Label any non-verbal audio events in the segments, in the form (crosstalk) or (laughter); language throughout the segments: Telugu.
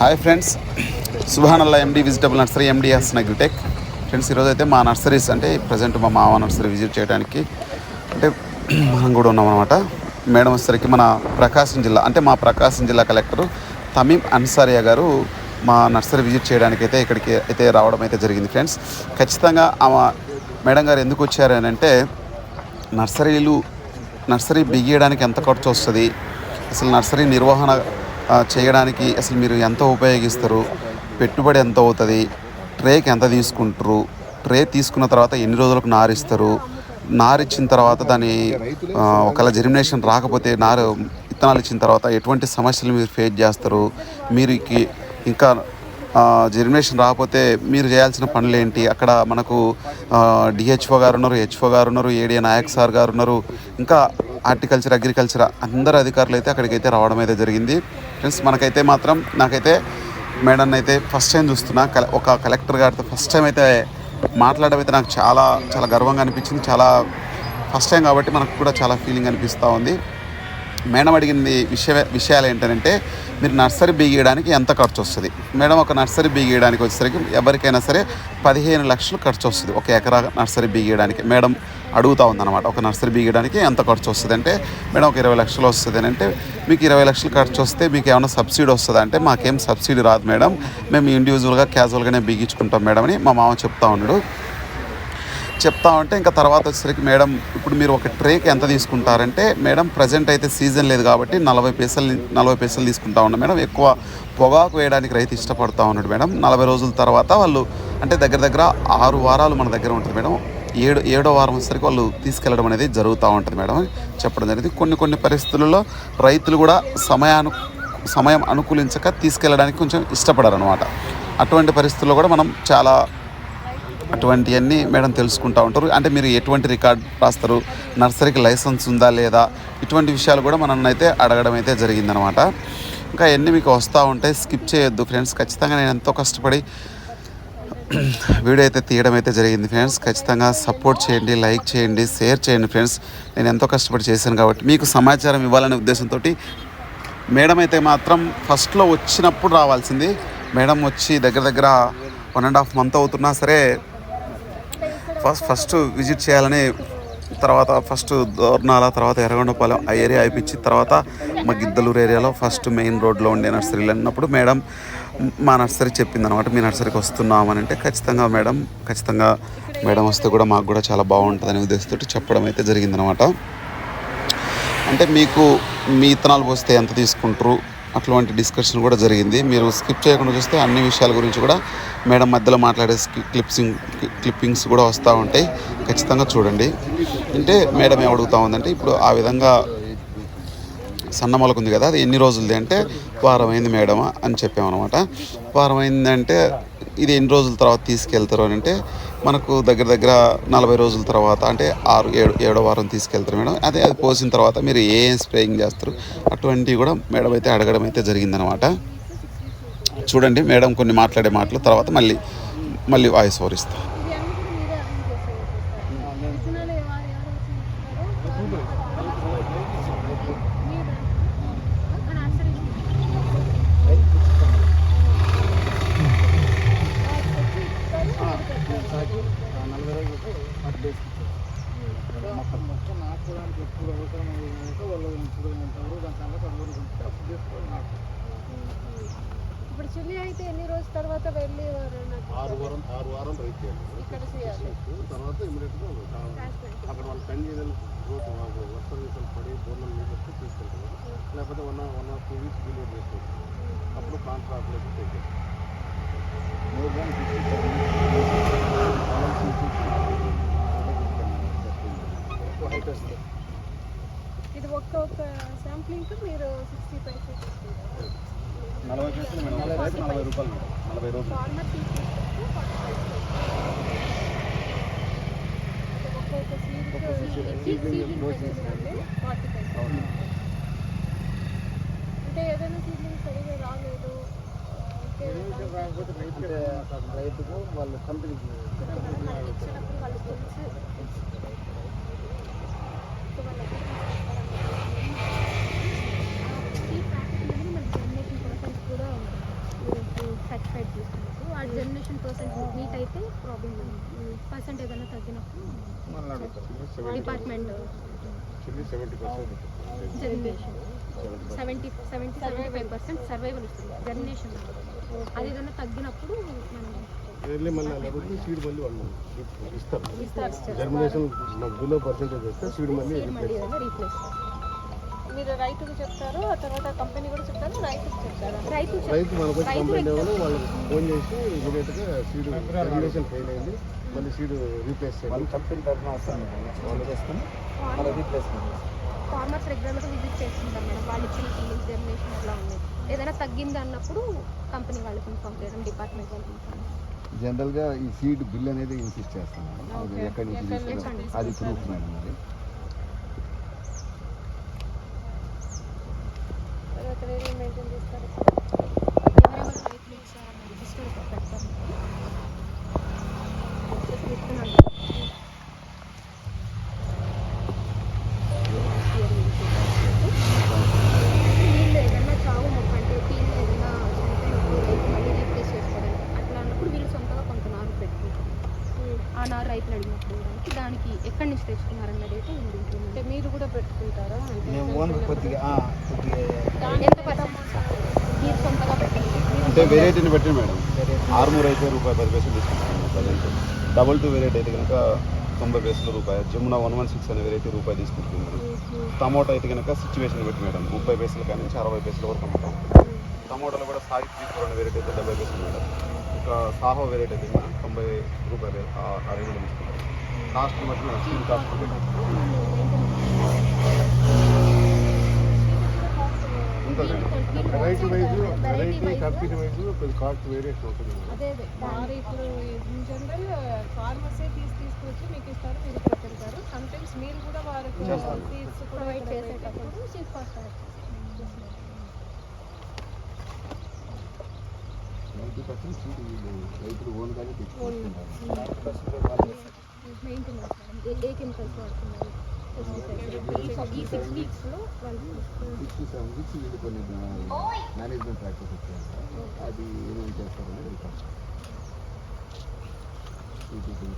Hi friends. సుభానల్లా MD vegetable nursery MDS నగ్రిటెక్ ఫ్రెండ్స్ ఈరోజు అయితే మా నర్సరీస్ అంటే ప్రజెంట్ మా మామ నర్సరీ విజిట్ చేయడానికి అంటే మనం కూడా ఉన్నామన్నమాట మేడం వచ్చేసరికి మన ప్రకాశం జిల్లా అంటే మా ప్రకాశం జిల్లా కలెక్టర్ తమీం అన్సారియా గారు మా నర్సరీ విజిట్ చేయడానికి అయితే ఇక్కడికి అయితే రావడం అయితే జరిగింది ఫ్రెండ్స్. ఖచ్చితంగా ఆమె మేడం గారు ఎందుకు వచ్చారు అని అంటే నర్సరీలు నర్సరీ బిగియడానికి ఎంత ఖర్చు వస్తుంది అసలు నర్సరీ నిర్వహణ చేయడానికి అసలు మీరు ఎంత ఉపయోగిస్తారు? పెట్టుబడి ఎంత అవుతుంది? ట్రేకి ఎంత తీసుకుంటారు? ట్రే తీసుకున్న తర్వాత ఎన్ని రోజులకు నారిస్తారు? నారిచ్చిన తర్వాత దాని ఒకవేళ జెర్మినేషన్ రాకపోతే నారు విత్తనాలు ఇచ్చిన తర్వాత ఎటువంటి సమస్యలు మీరు ఫేస్ చేస్తారు? మీరు ఇంకా జెర్మినేషన్ రాకపోతే మీరు చేయాల్సిన పనులు ఏంటి? అక్కడ మనకు డిహెచ్ఓ గారు ఉన్నారు హెచ్ఓ గారు ఉన్నారు ఏడిఏ నాయక్ సార్ గారు ఉన్నారు ఇంకా హార్టికల్చర్ అగ్రికల్చర్ అందరు అధికారులు అయితే అక్కడికైతే రావడం అయితే జరిగింది. ఫ్రెండ్స్ మనకైతే మాత్రం నాకైతే మేడం అయితే ఫస్ట్ టైం చూస్తున్నా. కల- ఒక కలెక్టర్ గారితో ఫస్ట్ టైం అయితే మాట్లాడడం అయితే నాకు చాలా చాలా గర్వంగా అనిపించింది. చాలా ఫస్ట్ టైం కాబట్టి మనకు కూడా చాలా ఫీలింగ్ అనిపిస్తూ ఉంది. మేడం అడిగింది విషయ విషయాలు ఏంటంటే మీరు నర్సరీ బిగియడానికి ఎంత ఖర్చు వస్తుంది? మేడం ఒక నర్సరీ బిగియడానికి వచ్చేసరికి ఎవరికైనా సరే పదిహేను లక్షలు ఖర్చు వస్తుంది. ఒక ఎకరా నర్సరీ బిగియడానికి మేడం అడుగుతూ ఉందన్నమాట. ఒక నర్సరీ బీగడానికి ఎంత ఖర్చు వస్తుంది అంటే మేడం ఒక ఇరవై లక్షలు వస్తుంది అని అంటే మీకు ఇరవై లక్షలు ఖర్చు వస్తే మీకు ఏమైనా సబ్సిడీ వస్తుందా? అంటే మాకేం సబ్సిడీ రాదు మేడం. మేము ఇండివిజువల్గా క్యాజువల్గానే బీగించుకుంటాం మేడం అని మా మామ చెప్తా ఉన్నాడు. చెప్తా ఉంటే ఇంకా తర్వాత వచ్చేసరికి మేడం ఇప్పుడు మీరు ఒక ట్రేకి ఎంత తీసుకుంటారంటే మేడం ప్రజెంట్ అయితే సీజన్ లేదు కాబట్టి నలభై పైసలు నలభై పైసలు తీసుకుంటా ఉన్నాం మేడం. ఎక్కువ పొగాకు వేయడానికి రైతు ఇష్టపడతా ఉన్నాడు మేడం. నలభై రోజుల తర్వాత వాళ్ళు అంటే దగ్గర దగ్గర ఆరు వారాలు మన దగ్గర ఉంటుంది మేడం. ఏడు ఏడో వారం వచ్చేసరికి వాళ్ళు తీసుకెళ్ళడం అనేది జరుగుతూ ఉంటుంది మేడం. చెప్పడం జరిగింది. కొన్ని కొన్ని పరిస్థితులలో రైతులు కూడా సమయాను సమయం అనుకూలించక తీసుకెళ్ళడానికి కొంచెం ఇష్టపడరు అనమాట అటువంటి పరిస్థితుల్లో కూడా మనం చాలా అటువంటివన్నీ మేడం తెలుసుకుంటూ ఉంటారు. అంటే మీరు ఎటువంటి రికార్డ్ రాస్తారు? నర్సరీకి లైసెన్స్ ఉందా లేదా? ఇటువంటి విషయాలు కూడా మనల్ని అయితే అడగడం అయితే జరిగిందనమాట ఇంకా అన్నీ మీకు వస్తూ ఉంటాయి స్కిప్ చేయొద్దు ఫ్రెండ్స్. ఖచ్చితంగా నేను ఎంతో కష్టపడి (clears throat) వీడియో అయితే తీయడం అయితే జరిగింది ఫ్రెండ్స్. ఖచ్చితంగా సపోర్ట్ చేయండి లైక్ చేయండి షేర్ చేయండి ఫ్రెండ్స్. నేను ఎంతో కష్టపడి చేశాను కాబట్టి మీకు సమాచారం ఇవ్వాలనే ఉద్దేశంతో మేడం అయితే మాత్రం ఫస్ట్లో వచ్చినప్పుడు రావాల్సింది. మేడం వచ్చి దగ్గర దగ్గర వన్ అండ్ హాఫ్ మంత్ అవుతున్నా సరే ఫస్ట్ ఫస్ట్ విజిట్ చేయాలని తర్వాత ఫస్ట్ దోర్నాల తర్వాత ఎర్రగొండపాలెం ఆ ఏరియా అయిపించి తర్వాత మా గిద్దలూరు ఏరియాలో ఫస్ట్ మెయిన్ రోడ్లో ఉండే నర్సరీలు అన్నప్పుడు మేడం మా నర్సరీ చెప్పింది అనమాట మీ నర్సరీకి వస్తున్నామని అంటే ఖచ్చితంగా మేడం ఖచ్చితంగా మేడం వస్తే కూడా మాకు కూడా చాలా బాగుంటుందని ఉద్దేశంతో చెప్పడం అయితే జరిగిందనమాట అంటే మీకు మీ ఇత్తనాలు పోస్తే ఎంత తీసుకుంటారు? అటువంటి డిస్కషన్ కూడా జరిగింది. మీరు స్కిప్ చేయకుండా చూస్తే అన్ని విషయాల గురించి కూడా మేడం మధ్యలో మాట్లాడే క్లిప్సింగ్ క్లిప్పింగ్స్ కూడా వస్తూ ఉంటాయి. ఖచ్చితంగా చూడండి. అంటే మేడం ఏమడుగుతా ఉందంటే ఇప్పుడు ఆ విధంగా సన్న మొలక ఉంది కదా అది ఎన్ని రోజులది అంటే వారం అయింది మేడం అని చెప్పామన్నమాట. వారం అయిందంటే ఇది ఎన్ని రోజుల తర్వాత తీసుకెళ్తారు అని అంటే మనకు దగ్గర దగ్గర నలభై రోజుల తర్వాత అంటే ఆరు ఏడు ఏడో వారం తీసుకెళ్తారు మేడం. అదే అది పోసిన తర్వాత మీరు ఏ ఏం స్ప్రేయింగ్ చేస్తారు అటువంటివి కూడా మేడం అయితే అడగడం అయితే జరిగిందనమాట చూడండి మేడం కొన్ని మాట్లాడే మాటలు తర్వాత మళ్ళీ మళ్ళీ వాయిస్ ఓవర్ ఇస్తాను ఇవి అన్ని కూడా మీరే అరేంజ్ చేసేది విత్తనాలు ఎవ- ఎవరు వచ్చింటారు మీరు నర్సరీ ఇప్పుడు చిల్లి అయితే ఎన్ని రోజుల తర్వాత వెళ్ళి ఆరు వారం ఆరు వారం రైట్ చేయాలి ఇక్కడ చేయాలి తర్వాత ఇమీడియట్గా ట్రాన్స్ప్లాంట్ అక్కడ వాళ్ళు కంటిన్యూల్ గ్రోత్ వర్షం బోర్లు నీళ్ళు వస్తే తీసుకెళ్తారు లేకపోతే one one or two weeks delay చేసుకోవచ్చు అప్పుడు హైట్ వస్తుంది. ఇది ఒక్క ఒక్క శాంప్లింగ్ మీరు సిక్స్టీ ఫైవ్ తీసుకుంటారు నలభై నలభై రూపాయలు నలభై రోజులు ఫార్మర్ తీసుకుంటే ఒక్కొక్క సీడ్ సీడ్లింగ్ అంటే ఏదైనా సీడ్లింగ్ సరిగా రాలేదు ఓకే అంటే రైతుకు వాళ్ళు కంపెనీకి ఇచ్చినప్పుడు వాళ్ళు తెలిసి. సో వాళ్ళకి సీడ్ ప్యాకెట్ మనకి జనరేషన్ ప్రాసెస్ కూడా ఉంది జర్మినేషన్ పర్సెంట్ మీట్ అయితే ప్రాబ్లం పర్సెంట్ ఏదైనా తగ్గినప్పుడు department germination seventy seventy seventy five percent survival వస్తుంది. జర్మినేషన్ అది ఏదైనా తగ్గినప్పుడు మనం వెళ్ళి మళ్ళీ అలా అడిగితే సీడ్ మళ్ళీ వాళ్ళు ఇస్తారు. జర్మినేషన్ బిలో పర్సెంటేజ్ వస్తే సీడ్ మళ్ళీ రీప్లేస్ మీరు రైతుకు చెప్తారు ఆ తర్వాత కంపెనీ కూడా చెప్తారు రైతుకు చెప్తారు. రైతు రైతు మనకు వచ్చి రైతు కంప్లైంట్ ఇవ్వాలి వాళ్ళకి ఫోన్ చేసి ఇమీడియట్గా సీడ్ జర్మినేషన్ ఫెయిల్ అయింది మళ్ళీ సీడ్ రీప్లేస్ చేయాలి కంపెనీ తరఫున వస్తాను వాళ్ళు చేసుకొని మళ్ళీ రీప్లేస్మెంట్ ఫార్మర్స్ రెగ్యులర్గా విజిట్ చేస్తుంటాం మేడం వాళ్ళు ఇచ్చిన ఫీలింగ్స్ జర్మినేషన్ అట్లా ఉంది. ఏదైనా తగ్గింది అన్నప్పుడు కంపెనీ వాళ్ళకి ఇన్ఫామ్ చేయడం డిపార్ట్మెంట్ వాళ్ళకి ఇన్ఫామ్ జనరల్గా ఈ సీడ్ బిల్ అనేది ఇన్సిస్ట్ చేస్తాం మేడం. అది ఎక్కడి నుంచి ఎక్కడి తీసుకున్నాం నుంచి అది ప్రూఫ్ మేడం అది తర్వాత వేరే మెయింటైన్ చేస్తారు ఎవరెవరు రైతులు ఇచ్చారన్న రిజిస్టర్ పెడతాం Just విత్తనాలు. వీళ్ళు ఏదైనా చావు మొక్క అంటే ఫీల్డ్ ఏదైనా చనిపోయినప్పుడు రైతు మళ్ళీ రీప్లేస్ చేసుకోవడానికి అట్లా అన్నప్పుడు వీళ్ళు సొంతగా కొంత నారు పెట్టుకుంటారు? ఆ నారు రైతులు అడిగినప్పుడు ఇవ్వడానికి దానికి ఎక్కడి నుంచి తెచ్చుకున్నారన్నది అయితే ఉంది అంటే మీరు కూడా పెట్టుకుంటారా అంటే మేము ఓన్ కొద్దిగా ఆ, కొద్దిగా ఎంత పర్సెంట్ మీరు సొంతగా పెట్టండి అంటే వెరైటీని బట్టి మేడం. ఆరుమూరు అయితే రూపాయి పది పైసలు తీసుకుంటాం ప్రజెంట్. డబుల్ టూ వెరైటీ అయితే కనుక తొంభై పైసలు రూపాయి. జమున వన్ వన్ సిక్స్ అనే వెరైటీ రూపాయి తీసుకుంటున్నారు టమాటో అయితే కనుక సిచ్యువేషన్ బట్టి మేడం. ముప్పై పైసల కానీ నుంచి అరవై పైసల వరకు అమ్ముతాం. టమాటోలో కూడా సాగి అనే వెరైటీ అయితే డెబ్బై పైసలు మేడం. ఇంకా సాహో వెరైటీ అయితే కనుక తొంభై రూపాయలు రేంజ్లో తీసుకుంటాం కాస్ట్ బట్టి కాస్ట్ ఉంటుంది variety wise variety company wise కొంచెం కాస్ట్ వేరియేషన్ ఉంటుంది అదే అదే. మరి ఇప్పుడు ఇన్ జనరల్ ఫార్మర్సే తీసి తీసుకొచ్చి మీకు ఇస్తారు మీరు ఇక్కడ పెడతారు సమ్ టైమ్స్ మీరు కూడా వారికి. సీడ్స్ ప్రొవైడ్ చేసేటప్పుడు seed cost ninety percent seed రైతులు ఓన్గానే తెచ్చుకుంటున్నారు. ఏ కెమికల్స్ వాడుతున్నారు? ఈ సిక్స్ వీక్స్లో వాళ్ళు సిక్స్ సెవెన్ వీక్స్ వీళ్ళు కొన్ని మేనేజ్మెంట్ ప్రాక్టీస్ వచ్చాయి అది ఏమేమి చేస్తారనేది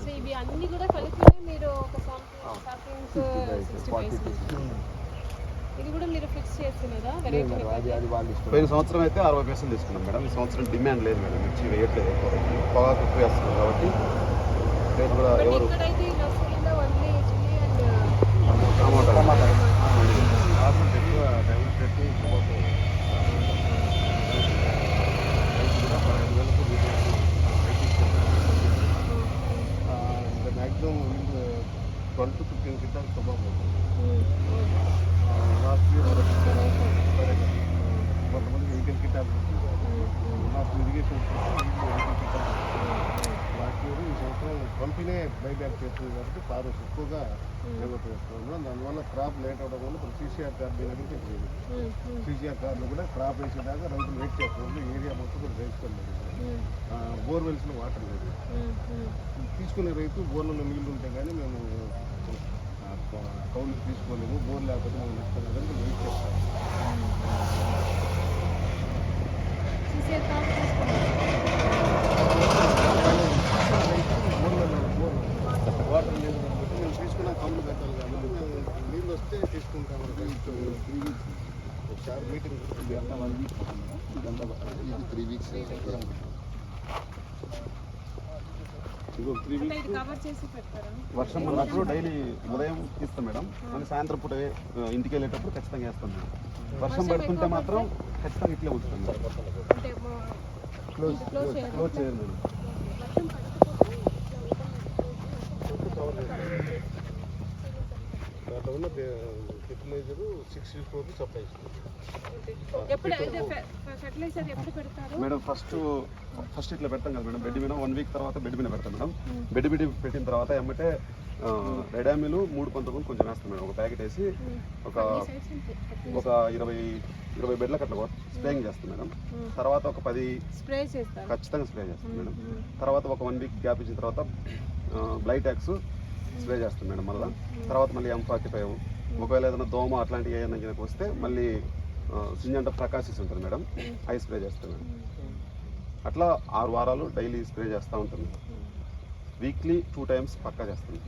సో ఇవి అన్ని కూడా కలిపి మీరు ఒక ఇది కూడా మీరు ఫిక్స్ చేస్తున్నదా వెరైటీ పోయిన సంవత్సరం అయితే అరవై పైసలు తీసుకున్నాం మేడం. ఈ సంవత్సరం డిమాండ్ లేదు మేడం. మిర్చి వేయట్లేదు ఎక్కువ పొగాకు ఎక్కువ వేస్తున్నాం కాబట్టి రేట్ కూడా ఎవరు బైబ్యాక్ చేస్తుంది కాబట్టి ఫార్మర్స్ ఎక్కువగా డెవలప్ చేస్తున్నాం దానివల్ల క్రాప్ లేట్ అవడం వల్ల ఇప్పుడు సీసీఆర్ కార్డు అనేది సీసీఆర్ కార్డులో కూడా క్రాప్ వేసేదాకా రైతులు వెయిట్ చేస్తున్నారు. ఏరియా మొత్తం కూడా వేసుకోలేదు. బోర్వెల్స్లో వాటర్ లేదు. తీసుకునే రైతు బోర్లలో నీళ్ళు ఉంటే కానీ మేము కౌలు తీసుకోలేము. బోర్ లేకపోతే మనం నష్టం లేదని వెయిట్ చేస్తాం సీసీఆర్ కార్డు తీసుకున్నారు బోర్లలో బోర్ వాటర్ లేదు కాబట్టి మేము తీసుకున్న కౌలు పెట్టాలి కాబట్టి మేము నీళ్ళు వస్తే తీసుకుంటాం త్రీ వీక్స్ ఒకసారి మీటింగ్ ఇదంతా వన్ వీక్ ఇదంతా ఇది త్రీ వీక్స్ వర్షం ఉన్నప్పుడు డైలీ ఉదయం తీస్తాం మేడం. మళ్ళీ సాయంత్రం పూట ఇంటికి వెళ్ళేటప్పుడు ఖచ్చితంగా వేస్తాం మేడం. వర్షం పడుతుంటే మాత్రం ఖచ్చితంగా ఇట్లే ఉంచుతాం క్లోజ్ క్లోజ్ చేయండి మేడం. దాంట్లో ఉన్న ఫెర్టిలైజర్ సిక్స్ ఫోర్ సప్లై ఇస్తుంది మేడం ఫస్ట్ ఫస్ట్ ఇట్లా పెడతాం కదా మేడం. బెడ్ మీద వన్ వీక్ తర్వాత బెడ్ మీద పెడతాం మేడం. బెడ్ బిడి పెట్టిన తర్వాత ఏమంటే రెడామిలు మూడు పంతొమ్మిది కొంచెం వేస్తాం మేడం. ఒక ప్యాకెట్ వేసి ఒక ఒక ఇరవై ఇరవై బెడ్లకు అట్లా స్ప్రేయింగ్ చేస్తాం మేడం. తర్వాత ఒక పది స్ప్రే చేస్తారు ఖచ్చితంగా స్ప్రే చేస్తాం మేడం. తర్వాత ఒక వన్ వీక్ గ్యాప్ ఇచ్చిన తర్వాత బ్లైటాక్స్ స్ప్రే చేస్తాం మేడం మళ్ళీ. తర్వాత మళ్ళీ ఎం ఫార్టీ ఫైవ్ ఒకవేళ ఏదైనా దోమ అట్లాంటివి ఏదైనా కనుక వస్తే మళ్ళీ సింజంట ప్రకాశిస్ ఉంటుంది మేడం. ఐ స్ప్రే చేస్తాం మేడం. అట్లా ఆరు వారాలు డైలీ స్ప్రే చేస్తూ ఉంటుంది వీక్లీ టూ టైమ్స్ పక్కా చేస్తుంది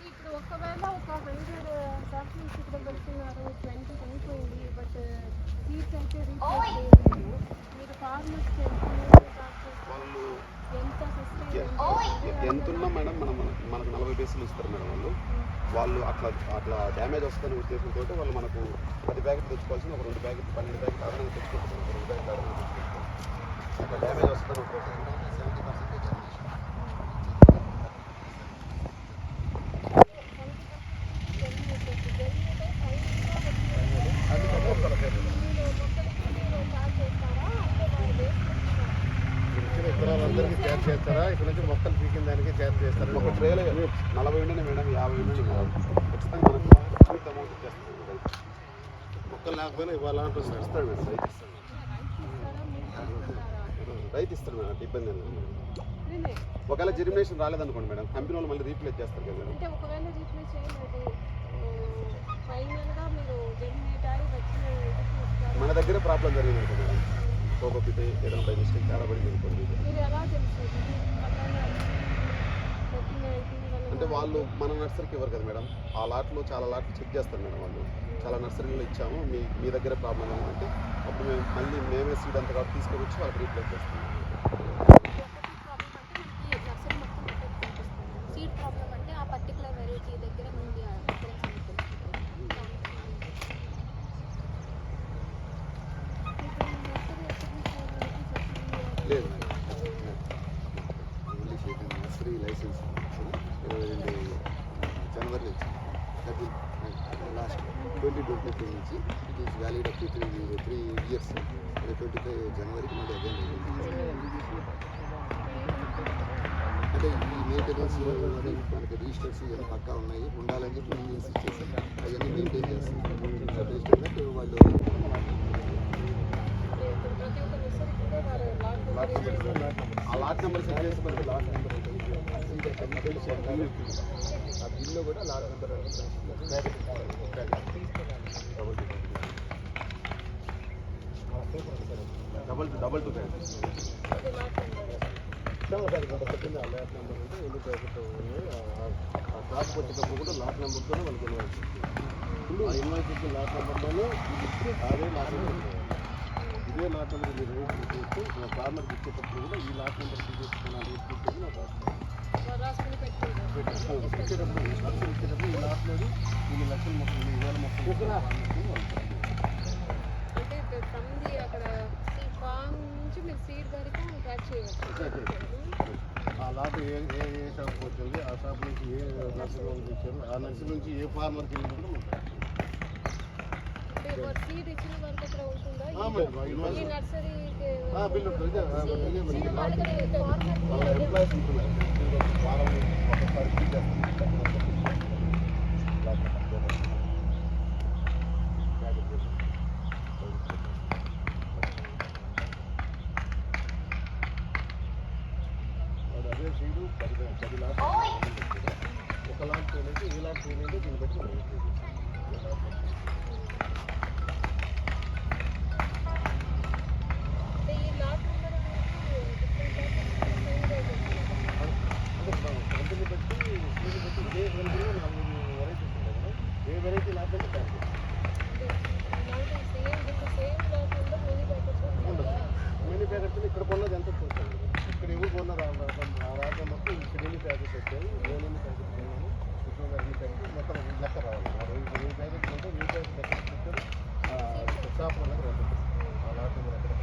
ఇప్పుడు ఒకవేళ ఒక హండ్రెడ్ సాప్లింగ్స్ ఇక్కడ పెడుతున్నారు ట్వంటీ అయిపోయింది బట్ సీట్స్ అయితే రీప్లేస్ చేయలేదు మీరు ఫార్మర్స్ వాళ్ళు ఎంత సస్టైన్ ఎ- ఎంత ఉన్నా మేడం మనం మనకు నలభై పైసలు ఇస్తారు మేడం వాళ్ళు వాళ్ళు అట్లా అట్లా డ్యామేజ్ వస్తుందనే ఉద్దేశంతో వాళ్ళు మనకు పది ప్యాకెట్ తెచ్చుకోవాల్సిన ఒక రెండు ప్యాకెట్ పన్నెండు ప్యాకెట్ అదనంగా తెచ్చుకుంటారు ఒక రెండు ప్యాకెట్ అదనంగా తెచ్చుకుంటారు అట్లా డ్యామేజ్ వస్తుందని ఉద్దేశం సెవెంటీ పర్సెంట్ ఇచ్చిన విత్తనాలందరికీ తయారు చేస్తారా ఇక్కడ నుంచి మొక్కలు పీకిన దానికి తయారు చేస్తారా ఒక ట్రేలో నలభై ఉండని మేడం యాభై ఉండని మేడం ఖచ్చితంగా మనకు అంత అమౌంట్ ఇచ్చేస్తాం మేడం. మొక్కలు లేకపోయినా ఇవ్వాలంటున్నారు ఇస్తాడు మేడం రైతు ఇస్తాడు. రైతు ఇస్తాడు మేడం అంటే ఇబ్బంది లేదు. ఒకవేళ జెర్మినేషన్ రాలేదనుకోండి మేడం కంపెనీ వాళ్ళు మళ్ళీ రీప్లేస్ చేస్తారు కదా మేడం. మన దగ్గర ప్రాబ్లం జరిగింది అనుకో మేడం పోగొప్పితే ఏదైనా బై మిస్టేక్ తేడా పడింది అనుకోండి. అంటే వాళ్ళు మన నర్సరీకి ఇవ్వరు కదా మేడం ఆ లాట్లో చాలా లాట్లు చెక్ చేస్తారు మేడం వాళ్ళు. చాలా నర్సరీలో ఇచ్చాము. మీ మీ దగ్గర ప్రాబ్లం ఏమంటే అప్పుడు మేము మళ్ళీ మేమే సీడ్ అంతగా తీసుకొని వచ్చి వాళ్ళకి రీప్లేస్ చేస్తాం సీడ్ ప్రాబ్లం అంటే ఆ పర్టికులర్ వెరైటీ దగ్గర నుండి ఆ difference అనేది తెలుస్తుంది. లేదు ఓన్లీ షేకింగ్ నర్సరీ లైసెన్స్ ఇరవై రెండు జనవరి నుంచి thirty last twenty twenty two నుంచి it is valid up three three years. Twenty five జనవరికి మళ్ళీ అగైన్ అంటే ఈ మెయింటెనెన్స్ మనకి రిజిస్టర్స్ ఇవన్నీ పక్కా ఉన్నాయి. ఉండాలని చెప్పి మెయింటెనెన్స్ ఇచ్చేసాం అవన్నీ మెయింటైన్ చేస్తాం. ఖచ్చితంగా వాళ్ళు ఆ లాట్ నెంబర్ సెట్ చేసి మనకి లాట్ నెంబర్ ఆ బిల్లో కూడా lot number double two double two పెట్టింది నెంబర్ ఉంటే ఎన్ని ప్యాకెట్ ఆ షాప్ వచ్చేటప్పుడు కూడా లాట్ నెంబర్తోనే వాళ్ళకి ఇన్వాయిస్ ఇప్పుడు ఆ ఇన్వాయిస్ ఇచ్చిన లాట్ నెంబర్లోనే ఇస్తే అదే లాట్ నెంబర్ ఇదే లాట్ నెంబర్ మీరు రేట్ చేస్తే మా ఫార్మర్కి ఇచ్చేటప్పుడు కూడా ఈ లాట్ నెంబర్ తీసుకున్నాను రేట్ నాకు ఇచ్చేటప్పుడు లక్షలు ఇచ్చేటప్పుడు ఈ లాట్లోని ఇన్ని లక్షల మొక్కలు ఇన్ని వేల మొక్కలు అంటే అక్కడ ఫామ్ నుంచి మీరు సీడ్ వరకు ట్రాక్ చేయవచ్చు. ఆ లాట్ ఏ ఏ ఏ షాప్ వచ్చింది? ఆ షాప్ నుంచి ఏ నర్సరీ ఆ నర్సరీ నుంచి ఏ ఫార్మర్కి వెళ్ళిందో సీడ్ ఇచ్చిన అక్కడ ఉంటుందా? ఈ- బిల్లు ఉంటుంది. ఇదే, tidak Hola, ¿cómo estás?